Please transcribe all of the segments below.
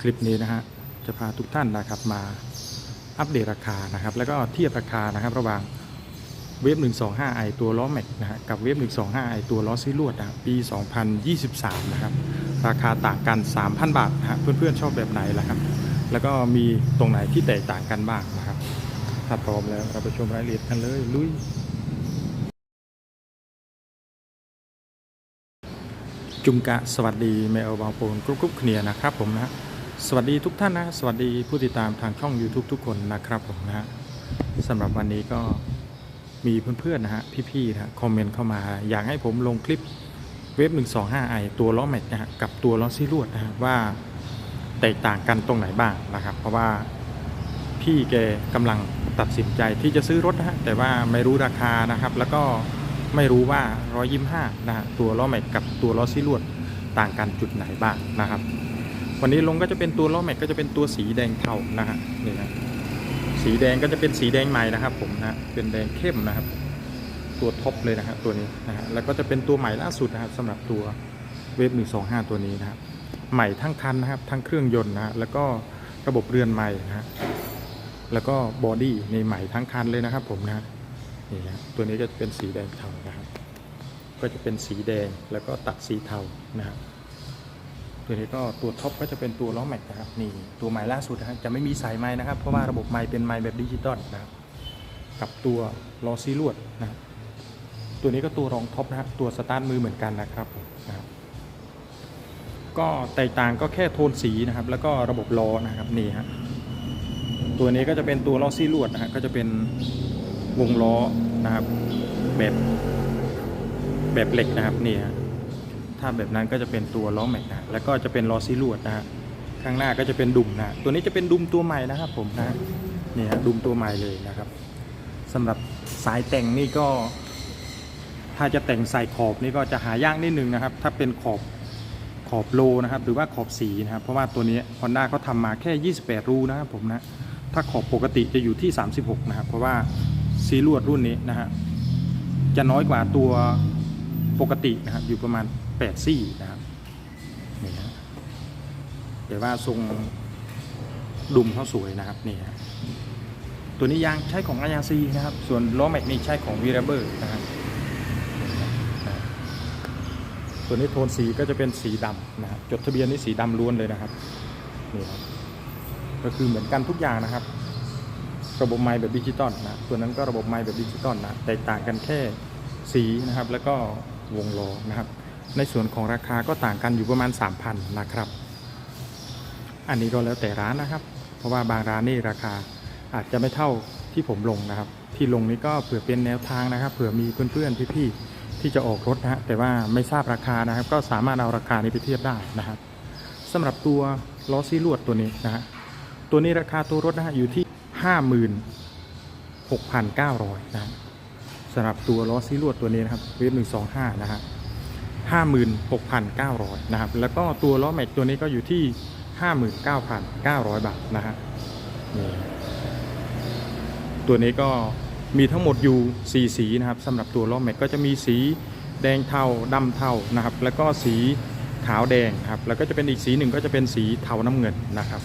คลิปนี้นะฮะจะพาทุกท่านนะครับมาอัปเดตราคานะครับ แล้วก็เทียบราคานะครับ ระหว่างเวฟ 125i ตัวล้อแม็กนะฮะกับเวฟ 125i ตัวล้อซีลวดนะปี 2023 นะครับ ราคาต่างกัน 3,000 บาทนะฮะเพื่อนๆชอบแบบไหนล่ะครับ แล้วก็มีตรงไหนที่แตกต่างกันบ้างนะครับ ถ้าพร้อมแล้วเราไปชมรายละเอียดกันเลยลุยจุมกะสวัสดีแมวบางปูนกรุ๊ปกรุ๊ปเคลียนะครับผมนะ สวัสดีทุกท่านนะ สวัสดีผู้ติดตามทางช่อง YouTube ทุกคนนะครับผมนะฮะสำหรับวันนี้ก็มีเพื่อนๆนะฮะพี่ๆนะคอมเมนต์เข้ามา อยากให้ผมลงคลิปเว็บ 125i ตัวล้อแม็กนะฮะกับตัวล้อซีลวดนะฮะว่าแตกต่างกันตรงไหนบ้างนะครับ เพราะว่าพี่แกกำลังตัดสินใจที่จะซื้อรถนะฮะแต่ว่าไม่รู้ราคานะครับ แล้วก็ไม่รู้ว่า125นะฮะตัวล้อแม็กกับตัวล้อซีลวดต่างกันจุดไหนบ้างนะครับ วันนี้ลงก็จะเป็นตัวล้อแม็กก็จะเป็นตัวสีแดงเทานะฮะนี่นะสีแดงก็จะเป็นสีแดงใหม่นะครับ ผมนะเป็นแดงเข้มนะครับ ตัวท็อปเลยนะครับตัวนี้นะฮะแล้วก็จะเป็นตัวใหม่ล่าสุดนะครับสำหรับตัวเวฟ125ตัวนี้นะครับใหม่ทั้งคันนะครับทั้งเครื่องยนต์นะฮะแล้วก็ระบบเรือนใหม่นะฮะแล้วก็บอดี้ในใหม่ทั้งคันเลยนะครับ ผมนะนี่ฮะตัวนี้ก็จะเป็นสีแดงเทานะครับ ก็จะเป็นสีแดงแล้วก็ตัดสีเทานะครับ ตัวนี้ก็ตัวท็อปก็จะเป็นตัวล้อแม็กนะครับนี่ตัวใหม่ล่าสุดนะจะไม่มีสายไม้นะครับ เพราะว่าระบบไม้เป็นไม้แบบดิจิตอลนะครับกับตัวล้อซีลวดนะครับตัวนี้ก็ตัวรองท็อปนะครับตัวสตาร์ทมือเหมือนกันนะครับนะครับ ก็แตกต่างก็แค่โทนสีนะครับ แล้วก็ระบบล้อนะครับนี่ฮะตัวนี้ก็จะเป็นตัวล้อซีลวดนะฮะก็จะเป็นวงล้อนะครับแบบแบบเหล็กนะครับนี่ฮะ ถ้าแบบนั้นก็จะเป็นตัวล้อแม็กนะแล้วก็จะเป็นล้อซีลวดนะฮะข้างหน้าก็จะเป็นดุมนะตัวนี้จะเป็นดุมตัวใหม่นะครับผมนะนี่ฮะดุมตัวใหม่เลยนะครับสำหรับสายแต่งนี่ก็ ถ้าจะแต่งใส่ขอบนี่ก็จะหายากนิดนึงนะครับ ถ้าเป็นขอบขอบโลนะครับหรือว่าขอบสีนะครับเพราะว่าตัวนี้ Honda เขาทำมาแค่ 28 รูนะครับผมนะถ้าขอบปกติจะอยู่ที่ 36 นะครับ เพราะว่าซีลวดรุ่นนี้นะฮะจะน้อยกว่าตัวปกตินะครับอยู่ประมาณ 8ซี่นะครับนี่ฮะแต่ว่าทรงดุมเขาสวยนะครับนี่ฮะตัวนี้ยางใช้ของ IRC นะครับ ส่วนล้อแม็กนี่ใช้ของ v i r a b e r นะครับตัวนี้โทนสีก็จะเป็นสีดำนะครับจดทะเบียนนี่สีดำล้วนเลยนะครับนี่ครับก็คือเหมือนกันทุกอย่างนะครับ ระบบไม้แบบดิจิตอลนะตัวนั้นก็ระบบไม้แบบดิจิตอลนะแตกต่างกันแค่สีนะครับ แล้วก็วงล้อนะครับ ในส่วนของราคาก็ต่างกันอยู่ประมาณ 3,000 นะครับ อันนี้ก็แล้วแต่ร้านนะครับ เพราะว่าบางร้านนี่ราคาอาจจะไม่เท่าที่ผมลงนะครับ ที่ลงนี้ก็เผื่อเป็นแนวทางนะครับเผื่อมีเพื่อนๆพี่ๆที่จะออกรถนะฮะแต่ว่าไม่ทราบราคานะครับ ก็สามารถเอาราคานี้ไปเทียบได้นะครับสำหรับตัวล้อซีลวดตัวนี้นะฮะตัวนี้ราคาตัวรถนะฮะอยู่ที่ 56,900นะฮะสำหรับตัวล้อซีลวดตัวนี้นะครับเวฟ125 นะฮะ 56,900นะครับแล้วก็ตัวล้อแม็กตัวนี้ก็อยู่ที่ 59,900 บาทนะฮะนี่ตัวนี้ก็มีทั้งหมดอยู่ 4 สีนะครับสำหรับตัวล้อแม็กก็จะมีสีแดงเทาดำเทานะครับ แล้วก็สีขาวแดงครับแล้วก็จะเป็นอีกสีหนึ่งก็จะเป็นสีเทาน้ำเงินนะครับ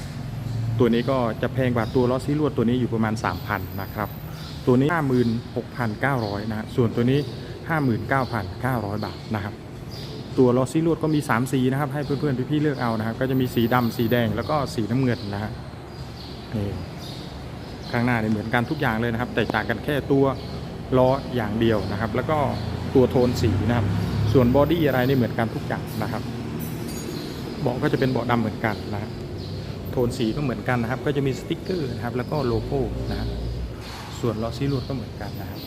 ตัวนี้ก็จะแพงกว่าตัวล้อซีลวดตัวนี้อยู่ประมาณ 3,000นะครับตัวนี้ 56,900นะส่วนตัวนี้ 59,900 บาทนะครับ ตัวล้อซีลวดก็มี 3 สีนะครับ ให้เพื่อนๆพี่ๆเลือกเอานะครับ ก็จะมีสีดำสีแดงแล้วก็สีน้ำเงินนะฮะนี่ข้างหน้าเนี่ยเหมือนกันทุกอย่างเลยนะครับ แต่ต่างกันแค่ตัวล้ออย่างเดียวนะครับ แล้วก็ตัวโทนสีนะครับ ส่วนบอดี้อะไรนี่เหมือนกันทุกอย่างนะครับเบาะก็จะเป็นเบาะดำเหมือนกันนะครับโทนสีก็เหมือนกันนะครับ ก็จะมีสติ๊กเกอร์นะครับ แล้วก็โลโก้นะครับส่วนล้อซีลวดก็เหมือนกันนะครับ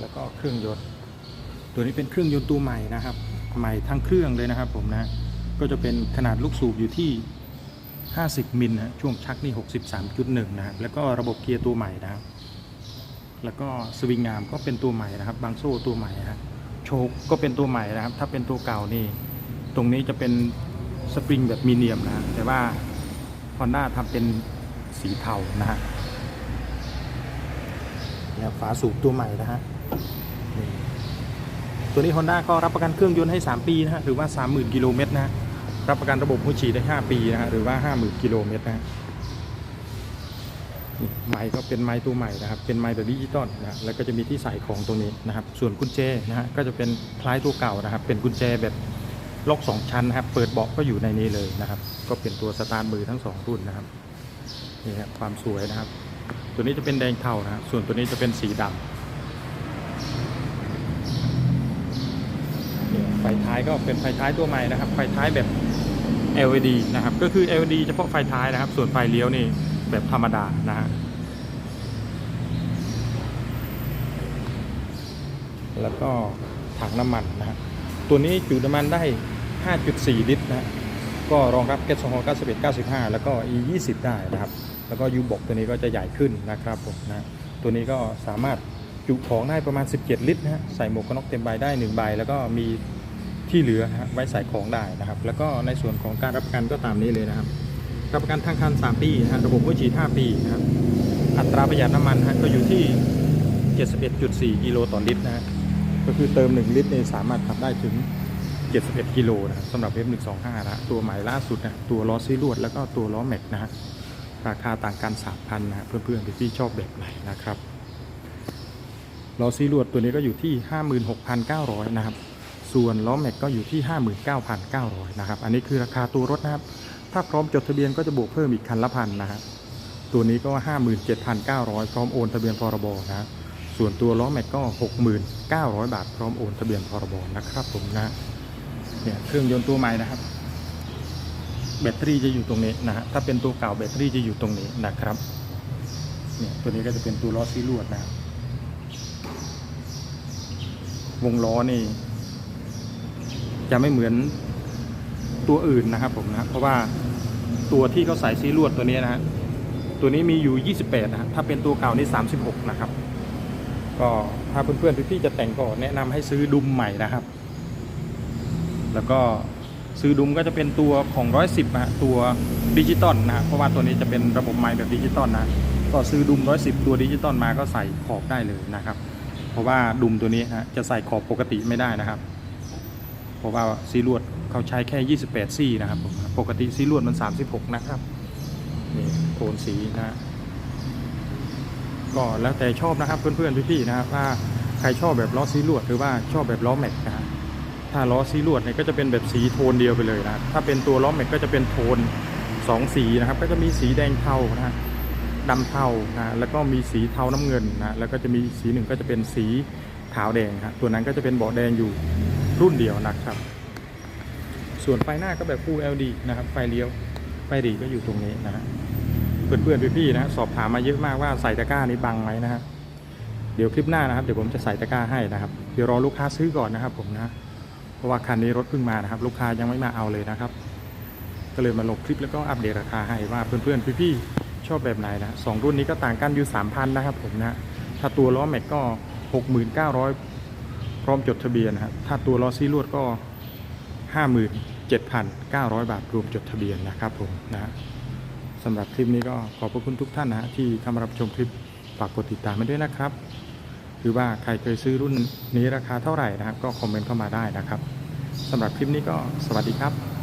แล้วก็เครื่องยนต์ ตัวนี้เป็นเครื่องยนต์ตัวใหม่นะครับ ใหม่ทั้งเครื่องเลยนะครับผมนะก็จะเป็นขนาดลูกสูบอยู่ที่ 50 มิลนะช่วงชักนี่ 63.1 นะแล้วก็ระบบเกียร์ตัวใหม่นะครับ แล้วก็สวิงงามก็เป็นตัวใหม่นะครับ บางโซ่ตัวใหม่นะโชคก็เป็นตัวใหม่นะครับ ถ้าเป็นตัวเก่านี่ตรงนี้จะเป็นสปริงแบบมีเนียมนะ แต่ว่า Honda ทำเป็นสีเทานะฮะแล้วฝาสูบตัวใหม่นะฮะ ตัวนี้ Honda ก็รับประกันเครื่องยนต์ให้ 3 ปีนะฮะหรือว่า 30,000 กิโลเมตรนะรับประกันระบบหัวฉีดได้ 5 ปีนะฮะหรือว่า 50,000 กิโลเมตรนะนี่ไม้ก็เป็นไม้ตัวใหม่นะครับ เป็นไม้แบบดิจิตอลนะแล้วก็จะมีที่ใส่ของตรงนี้นะครับ ส่วนกุญแจนะฮะก็จะเป็นคล้ายตัวเก่านะครับ เป็นกุญแจแบบล็อกสองชั้นนะครับ เปิดเบาะก็อยู่ในนี้เลยนะครับ ก็เป็นตัวสตาร์ทมือทั้งสองรุ่นนะครับนี่ครับความสวยนะครับ ตัวนี้จะเป็นแดงเทานะส่วนตัวนี้จะเป็นสีดำเนี่ย ไฟท้ายก็เป็นไฟท้ายตัวใหม่นะครับ ไฟท้ายแบบ LED นะครับ ก็คือ LED เฉพาะไฟท้ายนะครับ ส่วนไฟเลี้ยวนี่แบบธรรมดานะฮะ แล้วก็ถังน้ำมันนะฮะ ตัวนี้จุน้ำมันได้ 5.4 ลิตรนะฮะก็รองรับแก๊สโซฮอล์91 95 แล้วก็ E 20ได้นะครับ แล้วก็ยูบอกตัวนี้ก็จะใหญ่ขึ้นนะครับผมนะ ตัวนี้ก็สามารถจุของได้ประมาณ 17 ลิตรนะฮะ ใส่หมวกกันน็อกเต็มใบได้ 1 ใบ แล้วก็มี ที่เหลือนะฮะไว้ใส่ของได้นะครับ แล้วก็ในส่วนของการรับประกันก็ตามนี้เลยนะครับ รับประกันทางคัน 3 ปีนะฮะระบบหัวฉีด5ปีนะครับอัตราประหยัดน้ำมันฮะก็อยู่ที่ 71.4 กิโลต่อลิตรนะก็คือเติม 1 ลิตรเนี่ยสามารถขับได้ถึง 71 กิโลนะครับสำหรับ F125 นะฮะตัวใหม่ล่าสุดนะตัวล้อซีลวดแล้วก็ตัวล้อแม็กนะฮะราคาต่างกัน 3,000นะเพื่อนๆที่ชอบแบบไหนนะครับล้อซีลวดตัวนี้ก็อยู่ที่ 56,900 นะครับ ส่วนล้อแม็กก็อยู่ที่ 59,900นะครับ อันนี้คือราคาตัวรถนะครับ ถ้าพร้อมจดทะเบียนก็จะบวกเพิ่มอีกคันละพันนะฮะตัวนี้ก็ 57,900 พร้อมโอนทะเบียนพรบนะฮะส่วนตัวล้อแม็กก็ 6,900 บาท พร้อมโอนทะเบียนพรบนะครับผมนะ เนี่ยเครื่องยนต์ตัวใหม่นะครับ แบตเตอรี่จะอยู่ตรงนี้นะฮะ ถ้าเป็นตัวเก่าแบตเตอรี่จะอยู่ตรงนี้นะครับ เนี่ยตัวนี้ก็จะเป็นตัวล้อซีลวดนะครับวงล้อนี่ จะไม่เหมือนตัวอื่นนะครับผมนะเพราะว่าตัวที่เขาใส่ซีลวดตัวนี้นะฮะตัวนี้มีอยู่ 28นะฮะถ้าเป็นตัวเก่านี่ 36 นะครับ ก็ถ้าเพื่อนๆพี่ๆจะแต่งก็แนะนำให้ซื้อดุมใหม่นะครับ แล้วก็ซื้อดุมก็จะเป็นตัวของร้อยสิบนะตัวดิจิตอลนะเพราะว่าตัวนี้จะเป็นระบบไม้แบบดิจิตอลนะ ก็ซื้อดุมร้อยสิบตัวดิจิตอลมาก็ใส่ขอบได้เลยนะครับ เพราะว่าดุมตัวนี้ฮะจะใส่ขอบปกติไม่ได้นะครับ ราะว่าซีลวดเขาใช้แค่ 28 ซี่นะครับผมปกติซีลวดมัน 36 นะครับ นี่โทนสีนะฮะก็แล้วแต่ชอบนะครับเพื่อนๆพี่ๆนะครับว่าใครชอบแบบล้อซีลวดหรือว่าชอบแบบล้อแม็กนะฮะถ้าล้อซีลวดเนี่ยก็จะเป็นแบบสีโทนเดียวไปเลยนะ ถ้าเป็นตัวล้อแม็กก็จะเป็นโทนสองสีนะครับ ก็จะมีสีแดงเทานะดำเทานะแล้วก็มีสีเทาน้ำเงินนะแล้วก็จะมีสีหนึ่งก็จะเป็นสีขาวแดงครับตัวนั้นก็จะเป็นเบาะแดงอยู่ รุ่นเดียวนะครับ ส่วนไฟหน้าก็แบบ Full LED นะครับ ไฟเลี้ยว ไฟหรีก็อยู่ตรงนี้นะฮะเพื่อนๆพี่ๆนะสอบถามมาเยอะมากว่าใส่ตะกร้านี้บังไหมนะฮะเดี๋ยวคลิปหน้านะครับเดี๋ยวผมจะใส่ตะกร้าให้นะครับ เดี๋ยวรอลูกค้าซื้อก่อนนะครับผมนะเพราะว่าคันนี้รถเพิ่งมานะครับ ลูกค้ายังไม่มาเอาเลยนะครับ ก็เลยมาลงคลิปแล้วก็อัปเดตราคาให้ว่าเพื่อนๆพี่ๆชอบแบบไหนนะสองรุ่นนี้ก็ต่างกันอยู่3,000นะครับผมนะถ้าตัวล้อแม็กก็6,900 พร้อมจดทะเบียนนะครับถ้าตัวล้อซีลวดก็ 57,900 บาทรวมจดทะเบียนนะครับผมนะสำหรับคลิปนี้ก็ขอบพระคุณทุกท่านนะฮะที่เข้ามารับชมคลิปฝากกดติดตามมาด้วยนะครับ หรือว่าใครเคยซื้อรุ่นนี้ราคาเท่าไหร่นะครับ ก็คอมเมนต์เข้ามาได้นะครับสำหรับคลิปนี้ก็สวัสดีครับ